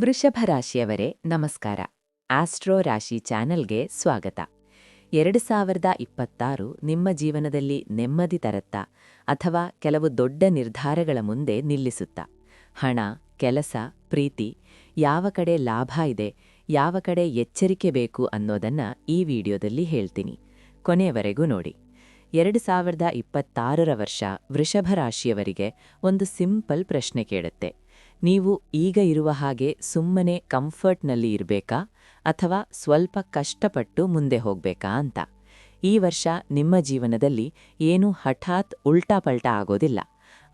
ವೃಷಭ ರಾಶಿಯವರೇ, ನಮಸ್ಕಾರ. ಆಸ್ಟ್ರೋ ರಾಶಿ ಚಾನೆಲ್ಗೆ ಸ್ವಾಗತ. ಎರಡು ಸಾವಿರದ ಇಪ್ಪತ್ತಾರು ನಿಮ್ಮ ಜೀವನದಲ್ಲಿ ನೆಮ್ಮದಿ ತರತ್ತಾ ಅಥವಾ ಕೆಲವು ದೊಡ್ಡ ನಿರ್ಧಾರಗಳ ಮುಂದೆ ನಿಲ್ಲಿಸುತ್ತಾ? ಹಣ, ಕೆಲಸ, ಪ್ರೀತಿ, ಯಾವ ಕಡೆ ಲಾಭ ಇದೆ, ಯಾವ ಕಡೆ ಎಚ್ಚರಿಕೆ ಬೇಕು ಅನ್ನೋದನ್ನ ಈ ವಿಡಿಯೋದಲ್ಲಿ ಹೇಳ್ತೀನಿ. ಕೊನೆಯವರೆಗೂ ನೋಡಿ. ಎರಡು ಸಾವಿರದ ಇಪ್ಪತ್ತಾರರ ವರ್ಷ ವೃಷಭ ರಾಶಿಯವರಿಗೆ ಒಂದು ಸಿಂಪಲ್ ಪ್ರಶ್ನೆ ಕೇಳುತ್ತೆ. ನೀವು ಈಗ ಇರುವ ಹಾಗೆ ಸುಮ್ಮನೆ ಕಂಫರ್ಟ್ನಲ್ಲಿ ಇರಬೇಕಾ? ಅಥವಾ ಸ್ವಲ್ಪ ಕಷ್ಟಪಟ್ಟು ಮುಂದೆ ಹೋಗ್ಬೇಕಾ ಅಂತ? ಈ ವರ್ಷ ನಿಮ್ಮ ಜೀವನದಲ್ಲಿ ಏನೂ ಹಠಾತ್ ಉಲ್ಟಾಪಲ್ಟಾ ಆಗೋದಿಲ್ಲ.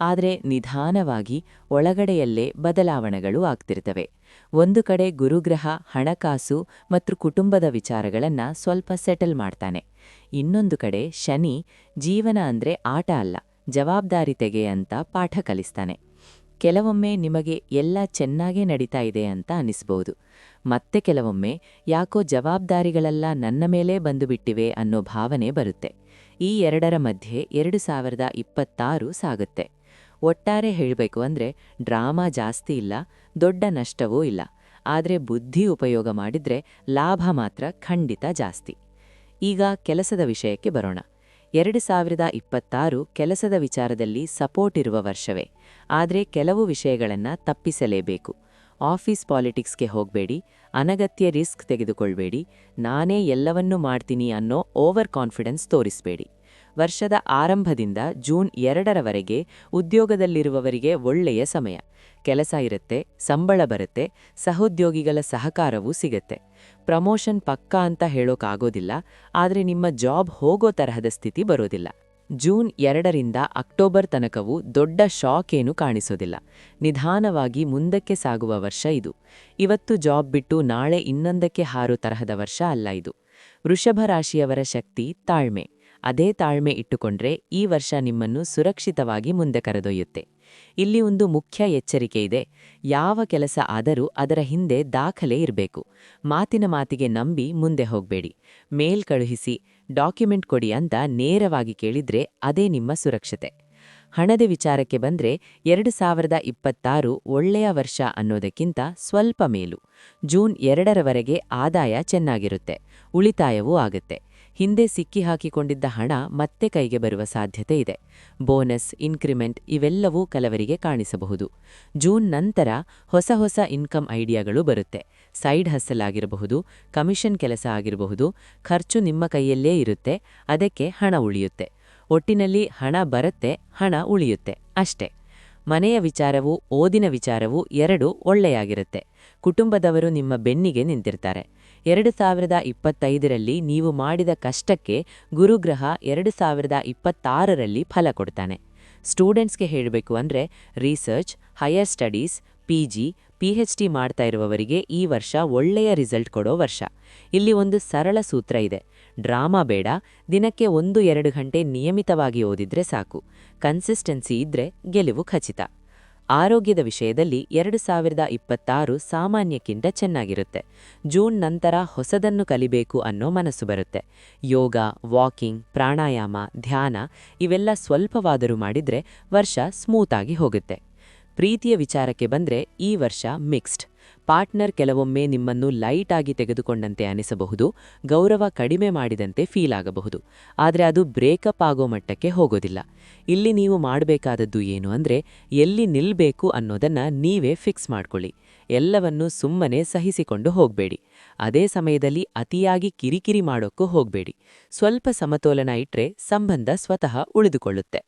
ಆದರೆ ನಿಧಾನವಾಗಿ ಒಳಗಡೆಯಲ್ಲೇ ಬದಲಾವಣೆಗಳು ಆಗ್ತಿರ್ತವೆ. ಒಂದು ಕಡೆ ಗುರುಗ್ರಹ, ಹಣಕಾಸು ಮತ್ತು ಕುಟುಂಬದ ವಿಚಾರಗಳನ್ನ ಸ್ವಲ್ಪ ಸೆಟಲ್ ಮಾಡ್ತಾನೆ. ಇನ್ನೊಂದು ಕಡೆ ಶನಿ ಜೀವನ ಅಂದ್ರೆ ಆಟ ಅಲ್ಲ, ಜವಾಬ್ದಾರಿ ತೆಗೆ ಅಂತ ಪಾಠ ಕಲಿಸ್ತಾನೆ. ಕೆಲವೊಮ್ಮೆ ನಿಮಗೆ ಎಲ್ಲ ಚೆನ್ನಾಗೇ ನಡೀತಾ ಇದೆ ಅಂತ ಅನಿಸ್ಬೋದು. ಮತ್ತೆ ಕೆಲವೊಮ್ಮೆ ಯಾಕೋ ಜವಾಬ್ದಾರಿಗಳೆಲ್ಲ ನನ್ನ ಮೇಲೇ ಬಂದುಬಿಟ್ಟಿವೆ ಅನ್ನೋ ಭಾವನೆ ಬರುತ್ತೆ. ಈ ಎರಡರ ಮಧ್ಯೆ ಎರಡು ಸಾವಿರದ ಇಪ್ಪತ್ತಾರು ಸಾಗುತ್ತೆ. ಒಟ್ಟಾರೆ ಹೇಳಬೇಕು ಅಂದ್ರೆ ಡ್ರಾಮಾ ಜಾಸ್ತಿ ಇಲ್ಲ, ದೊಡ್ಡ ನಷ್ಟವೂ ಇಲ್ಲ. ಆದರೆ ಬುದ್ಧಿ ಉಪಯೋಗ ಮಾಡಿದ್ರೆ ಲಾಭ ಮಾತ್ರ ಖಂಡಿತ ಜಾಸ್ತಿ. ಈಗ ಕೆಲಸದ ವಿಷಯಕ್ಕೆ ಬರೋಣ. ಎರಡು ಸಾವಿರದ ಇಪ್ಪತ್ತಾರು ಕೆಲಸದ ವಿಚಾರದಲ್ಲಿ ಸಪೋರ್ಟ್ ಇರುವ ವರ್ಷವೇ. ಆದರೆ ಕೆಲವು ವಿಷಯಗಳನ್ನು ತಪ್ಪಿಸಲೇಬೇಕು. ಆಫೀಸ್ ಪಾಲಿಟಿಕ್ಸ್ಗೆ ಹೋಗಬೇಡಿ, ಅನಗತ್ಯ ರಿಸ್ಕ್ ತೆಗೆದುಕೊಳ್ಬೇಡಿ, ನಾನೇ ಎಲ್ಲವನ್ನೂ ಮಾಡ್ತೀನಿ ಅನ್ನೋ ಓವರ್ ಕಾನ್ಫಿಡೆನ್ಸ್ ತೋರಿಸಬೇಡಿ. ವರ್ಷದ ಆರಂಭದಿಂದ ಜೂನ್ ಎರಡರವರೆಗೆ ಉದ್ಯೋಗದಲ್ಲಿರುವವರಿಗೆ ಒಳ್ಳೆಯ ಸಮಯ. ಕೆಲಸ ಇರುತ್ತೆ, ಸಂಬಳ ಬರುತ್ತೆ, ಸಹೋದ್ಯೋಗಿಗಳ ಸಹಕಾರವೂ ಸಿಗತ್ತೆ. ಪ್ರಮೋಷನ್ ಪಕ್ಕಾ ಅಂತ ಹೇಳೋಕ್ಕಾಗೋದಿಲ್ಲ ಆದರೆ ನಿಮ್ಮ ಜಾಬ್ ಹೋಗೋ ತರಹದ ಸ್ಥಿತಿ ಬರೋದಿಲ್ಲ. ಜೂನ್ ಎರಡರಿಂದ ಅಕ್ಟೋಬರ್ ತನಕವೂ ದೊಡ್ಡ ಶಾಕ್ ಏನು ಕಾಣಿಸೋದಿಲ್ಲ. ನಿಧಾನವಾಗಿ ಮುಂದಕ್ಕೆ ಸಾಗುವ ವರ್ಷ ಇದು. ಇವತ್ತು ಜಾಬ್ ಬಿಟ್ಟು ನಾಳೆ ಇನ್ನೊಂದಕ್ಕೆ ಹಾರೋ ತರಹದ ವರ್ಷ ಅಲ್ಲ ಇದು. ವೃಷಭ ರಾಶಿಯವರ ಶಕ್ತಿ ತಾಳ್ಮೆ. ಅದೇ ತಾಳ್ಮೆ ಇಟ್ಟುಕೊಂಡ್ರೆ ಈ ವರ್ಷ ನಿಮ್ಮನ್ನು ಸುರಕ್ಷಿತವಾಗಿ ಮುಂದೆ ಕರೆದೊಯ್ಯುತ್ತೆ. ಇಲ್ಲಿ ಒಂದು ಮುಖ್ಯ ಎಚ್ಚರಿಕೆ ಇದೆ. ಯಾವ ಕೆಲಸ ಆದರೂ ಅದರ ಹಿಂದೆ ದಾಖಲೆ ಇರಬೇಕು. ಮಾತಿನ ಮಾತಿಗೆ ನಂಬಿ ಮುಂದೆ ಹೋಗಬೇಡಿ. ಮೇಲ್ ಕಳುಹಿಸಿ, ಡಾಕ್ಯುಮೆಂಟ್ ಕೊಡಿ ಅಂತ ನೇರವಾಗಿ ಕೇಳಿದ್ರೆ ಅದೇ ನಿಮ್ಮ ಸುರಕ್ಷತೆ. ಹಣದ ವಿಚಾರಕ್ಕೆ ಬಂದ್ರೆ ಎರಡು ಸಾವಿರದ ಇಪ್ಪತ್ತಾರು ಒಳ್ಳೆಯ ವರ್ಷ ಅನ್ನೋದಕ್ಕಿಂತ ಸ್ವಲ್ಪ ಮೇಲು. ಜೂನ್ ಎರಡರವರೆಗೆ ಆದಾಯ ಚೆನ್ನಾಗಿರುತ್ತೆ. ಉಳಿತಾಯವೂ ಆಗುತ್ತೆ. ಹಿಂದೆ ಸಿಕ್ಕಿ ಹಾಕಿಕೊಂಡಿದ್ದ ಹಣ ಮತ್ತೆ ಕೈಗೆ ಬರುವ ಸಾಧ್ಯತೆ ಇದೆ. ಬೋನಸ್, ಇನ್ಕ್ರಿಮೆಂಟ್ ಇವೆಲ್ಲವೂ ಕೆಲವರಿಗೆ ಕಾಣಿಸಬಹುದು. ಜೂನ್ ನಂತರ ಹೊಸ ಹೊಸ ಇನ್ಕಮ್ ಐಡಿಯಾಗಳು ಬರುತ್ತೆ. ಸೈಡ್ ಹಸ್ಸಲ್ ಆಗಿರಬಹುದು, ಕಮಿಷನ್ ಕೆಲಸ ಆಗಿರಬಹುದು, ಖರ್ಚು ನಿಮ್ಮ ಕೈಯಲ್ಲೇ ಇರುತ್ತೆ, ಅದಕ್ಕೆ ಹಣ ಉಳಿಯುತ್ತೆ. ಒಟ್ಟಿನಲ್ಲಿ ಹಣ ಬರುತ್ತೆ, ಹಣ ಉಳಿಯುತ್ತೆ, ಅಷ್ಟೇ. ಮನೆಯ ವಿಚಾರವು ಓದಿನ ವಿಚಾರವು ಎರಡೂ ಒಳ್ಳೆಯಾಗಿರುತ್ತೆ. ಕುಟುಂಬದವರು ನಿಮ್ಮ ಬೆನ್ನಿಗೆ ನಿಂತಿರ್ತಾರೆ. ಎರಡು ಸಾವಿರದ ಇಪ್ಪತ್ತೈದರಲ್ಲಿ ನೀವು ಮಾಡಿದ ಕಷ್ಟಕ್ಕೆ ಗುರುಗ್ರಹ ಎರಡು ಸಾವಿರದ ಇಪ್ಪತ್ತಾರರಲ್ಲಿ ಫಲ ಕೊಡ್ತಾನೆ. ಸ್ಟೂಡೆಂಟ್ಸ್ಗೆ ಹೇಳಬೇಕು ಅಂದರೆ research, higher studies, P G P H D ಮಾಡ್ತಾ ಇರುವವರಿಗೆ ಈ ವರ್ಷ ಒಳ್ಳೆಯ ರಿಸಲ್ಟ್ ಕೊಡೋ ವರ್ಷ. ಇಲ್ಲಿ ಒಂದು ಸರಳ ಸೂತ್ರ ಇದೆ. ಡ್ರಾಮಾ ಬೇಡ, ದಿನಕ್ಕೆ ಒಂದು ಎರಡು ಗಂಟೆ ನಿಯಮಿತವಾಗಿ ಓದಿದ್ರೆ ಸಾಕು. ಕನ್ಸಿಸ್ಟೆನ್ಸಿ ಇದ್ರೆ ಗೆಲುವು ಖಚಿತ. ಆರೋಗ್ಯದ ವಿಷಯದಲ್ಲಿ ಎರಡು ಸಾವಿರದ ಇಪ್ಪತ್ತಾರು ಸಾಮಾನ್ಯಕ್ಕಿಂತ ಚೆನ್ನಾಗಿರುತ್ತೆ. ಜೂನ್ ನಂತರ ಹೊಸದನ್ನು ಕಲಿಬೇಕು ಅನ್ನೋ ಮನಸ್ಸು ಬರುತ್ತೆ. ಯೋಗ, ವಾಕಿಂಗ್, ಪ್ರಾಣಾಯಾಮ, ಧ್ಯಾನ ಇವೆಲ್ಲ ಸ್ವಲ್ಪವಾದರೂ ಮಾಡಿದ್ರೆ ವರ್ಷ ಸ್ಮೂತಾಗಿ ಹೋಗುತ್ತೆ. ಪ್ರೀತಿಯ ವಿಚಾರಕ್ಕೆ ಬಂದ್ರೆ ಈ ವರ್ಷ ಮಿಕ್ಸ್ಡ್. ಪಾರ್ಟ್ನರ್ ಕೆಲವೊಮ್ಮೆ ನಿಮ್ಮನ್ನು ಲೈಟ್ ಆಗಿ ತೆಗೆದುಕೊಂಡಂತೆ ಅನಿಸಬಹುದು, ಗೌರವ ಕಡಿಮೆ ಮಾಡಿದಂತೆ ಫೀಲ್ ಆಗಬಹುದು. ಆದರೆ ಅದು ಬ್ರೇಕಪ್ ಆಗೋ ಮಟ್ಟಕ್ಕೆ ಹೋಗೋದಿಲ್ಲ. ಇಲ್ಲಿ ನೀವು ಮಾಡಬೇಕಾದದ್ದು ಏನು ಅಂದ್ರೆ, ಎಲ್ಲಿ ನಿಲ್ಬೇಕು ಅನ್ನೋದನ್ನ ನೀವೇ ಫಿಕ್ಸ್ ಮಾಡ್ಕೊಳ್ಳಿ. ಎಲ್ಲವನ್ನೂ ಸುಮ್ಮನೆ ಸಹಿಸಿಕೊಂಡು ಹೋಗಬೇಡಿ. ಅದೇ ಸಮಯದಲ್ಲಿ ಅತಿಯಾಗಿ ಕಿರಿಕಿರಿ ಮಾಡೋಕ್ಕೂ ಹೋಗಬೇಡಿ. ಸ್ವಲ್ಪ ಸಮತೋಲನ ಇಟ್ರೆ ಸಂಬಂಧ ಸ್ವತಃ ಉಳಿದುಕೊಳ್ಳುತ್ತೆ.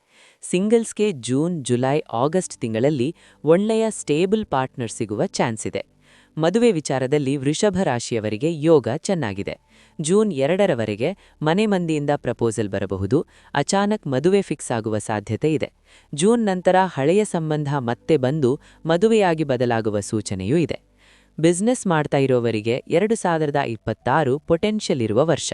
ಸಿಂಗಲ್ಸ್ಗೆ ಜೂನ್, ಜುಲೈ, ಆಗಸ್ಟ್ ತಿಂಗಳಲ್ಲಿ ಒಳ್ಳೆಯ ಸ್ಟೇಬಲ್ ಪಾರ್ಟ್ನರ್ ಸಿಗುವ ಚಾನ್ಸ್ ಇದೆ. ಮದುವೆ ವಿಚಾರದಲ್ಲಿ ವೃಷಭ ರಾಶಿಯವರಿಗೆ ಯೋಗ ಚೆನ್ನಾಗಿದೆ. ಜೂನ್ ಎರಡರವರೆಗೆ ಮನೆ ಮಂದಿಯಿಂದ ಪ್ರಪೋಸಲ್ ಬರಬಹುದು. ಅಚಾನಕ್ ಮದುವೆ ಫಿಕ್ಸ್ ಆಗುವ ಸಾಧ್ಯತೆ ಇದೆ. ಜೂನ್ ನಂತರ ಹಳೆಯ ಸಂಬಂಧ ಮತ್ತೆ ಬಂದು ಮದುವೆಯಾಗಿ ಬದಲಾಗುವ ಸೂಚನೆಯೂ ಇದೆ. ಬಿಸ್ನೆಸ್ ಮಾಡ್ತಾ ಇರೋವರಿಗೆ ಎರಡು ಸಾವಿರದ ಇಪ್ಪತ್ತಾರು ಪೊಟೆನ್ಷಿಯಲ್ ಇರುವ ವರ್ಷ.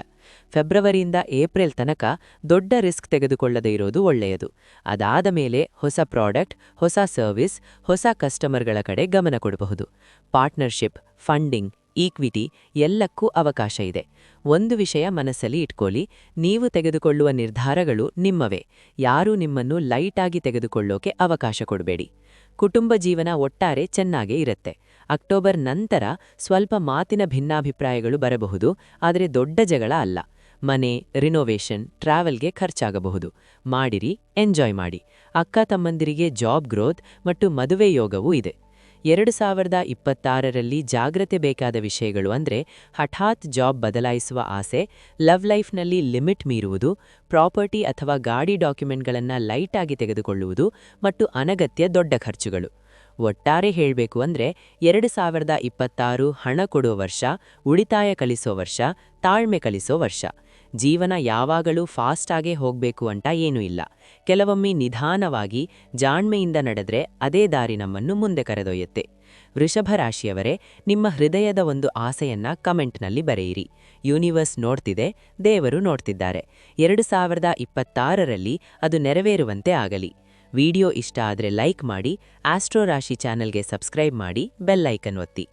ಫೆಬ್ರವರಿಯಿಂದ ಏಪ್ರಿಲ್ ತನಕ ದೊಡ್ಡ ರಿಸ್ಕ್ ತೆಗೆದುಕೊಳ್ಳದೇ ಇರೋದು ಒಳ್ಳೆಯದು. ಅದಾದ ಮೇಲೆ ಹೊಸ ಪ್ರಾಡಕ್ಟ್, ಹೊಸ ಸರ್ವಿಸ್, ಹೊಸ ಕಸ್ಟಮರ್ಗಳ ಕಡೆ ಗಮನ ಕೊಡಬಹುದು. ಪಾರ್ಟ್ನರ್ಶಿಪ್, ಫಂಡಿಂಗ್, ಈಕ್ವಿಟಿ ಎಲ್ಲಕ್ಕೂ ಅವಕಾಶ ಇದೆ. ಒಂದು ವಿಷಯ ಮನಸ್ಸಲ್ಲಿ ಇಟ್ಕೊಳ್ಳಿ, ನೀವು ತೆಗೆದುಕೊಳ್ಳುವ ನಿರ್ಧಾರಗಳು ನಿಮ್ಮವೇ. ಯಾರೂ ನಿಮ್ಮನ್ನು ಲೈಟಾಗಿ ತೆಗೆದುಕೊಳ್ಳೋಕೆ ಅವಕಾಶ ಕೊಡಬೇಡಿ. ಕುಟುಂಬ ಜೀವನ ಒಟ್ಟಾರೆ ಚೆನ್ನಾಗೇ ಇರುತ್ತೆ. ಅಕ್ಟೋಬರ್ ನಂತರ ಸ್ವಲ್ಪ ಮಾತಿನ ಭಿನ್ನಾಭಿಪ್ರಾಯಗಳು ಬರಬಹುದು, ಆದರೆ ದೊಡ್ಡ ಜಗಳ ಅಲ್ಲ. ಮನೆ ರಿನೋವೇಷನ್ ಟ್ರಾವೆಲ್ಗೆ ಖರ್ಚಾಗಬಹುದು. ಮಾಡಿರಿ ಎಂಜಾಯ್ ಮಾಡಿ. ಅಕ್ಕ ತಮ್ಮಂದಿರಿಗೆ ಜಾಬ್ ಗ್ರೋತ್ ಮತ್ತು ಮದುವೆ ಯೋಗವೂ ಇದೆ. ಎರಡು ಸಾವಿರದ ಇಪ್ಪತ್ತಾರರಲ್ಲಿ ಜಾಗ್ರತೆ ಬೇಕಾದ ವಿಷಯಗಳು ಅಂದ್ರೆ ಹಠಾತ್ ಜಾಬ್ ಬದಲಾಯಿಸುವ ಆಸೆ ಲವ್ ಲೈಫ್ನಲ್ಲಿ ಲಿಮಿಟ್ ಮೀರುವುದು, ಪ್ರಾಪರ್ಟಿ ಅಥವಾ ಗಾಡಿ ಡಾಕ್ಯುಮೆಂಟ್ಗಳನ್ನು ಲೈಟಾಗಿ ತೆಗೆದುಕೊಳ್ಳುವುದು ಮತ್ತು ಅನಗತ್ಯ ದೊಡ್ಡ ಖರ್ಚುಗಳು. ಒಟ್ಟಾರೆ ಹೇಳಬೇಕು ಅಂದರೆ ಎರಡು ಸಾವಿರದ ಇಪ್ಪತ್ತಾರು ಹಣ ಕೊಡೋ ವರ್ಷ, ಉಳಿತಾಯ ಕಲಿಸೋ ವರ್ಷ, ತಾಳ್ಮೆ ಕಲಿಸೋ ವರ್ಷ. ಜೀವನ ಯಾವಾಗಲೂ ಫಾಸ್ಟಾಗೇ ಹೋಗಬೇಕು ಅಂತ ಏನೂ ಇಲ್ಲ. ಕೆಲವೊಮ್ಮೆ ನಿಧಾನವಾಗಿ ಜಾಣ್ಮೆಯಿಂದ ನಡೆದರೆ ಅದೇ ದಾರಿ ನಮ್ಮನ್ನು ಮುಂದೆ ಕರೆದೊಯ್ಯುತ್ತೆ. ವೃಷಭ ರಾಶಿಯವರೇ, ನಿಮ್ಮ ಹೃದಯದ ಒಂದು ಆಸೆಯನ್ನ ಕಮೆಂಟ್ನಲ್ಲಿ ಬರೆಯಿರಿ. ಯೂನಿವರ್ಸ್ ನೋಡ್ತಿದೆ, ದೇವರು ನೋಡ್ತಿದ್ದಾರೆ. ಎರಡು ಸಾವಿರದ ಇಪ್ಪತ್ತಾರರಲ್ಲಿ ಅದು ನೆರವೇರುವಂತೆ ಆಗಲಿ. ವಿಡಿಯೋ ಇಷ್ಟ ಆದರೆ ಲೈಕ್ ಮಾಡಿ ಆಸ್ಟ್ರೋ ರಾಶಿ ಚಾನೆಲ್ಗೆ ಸಬ್ಸ್ಕ್ರೈಬ್ ಮಾಡಿ ಬೆಲ್ ಐಕನ್ ಒತ್ತಿ.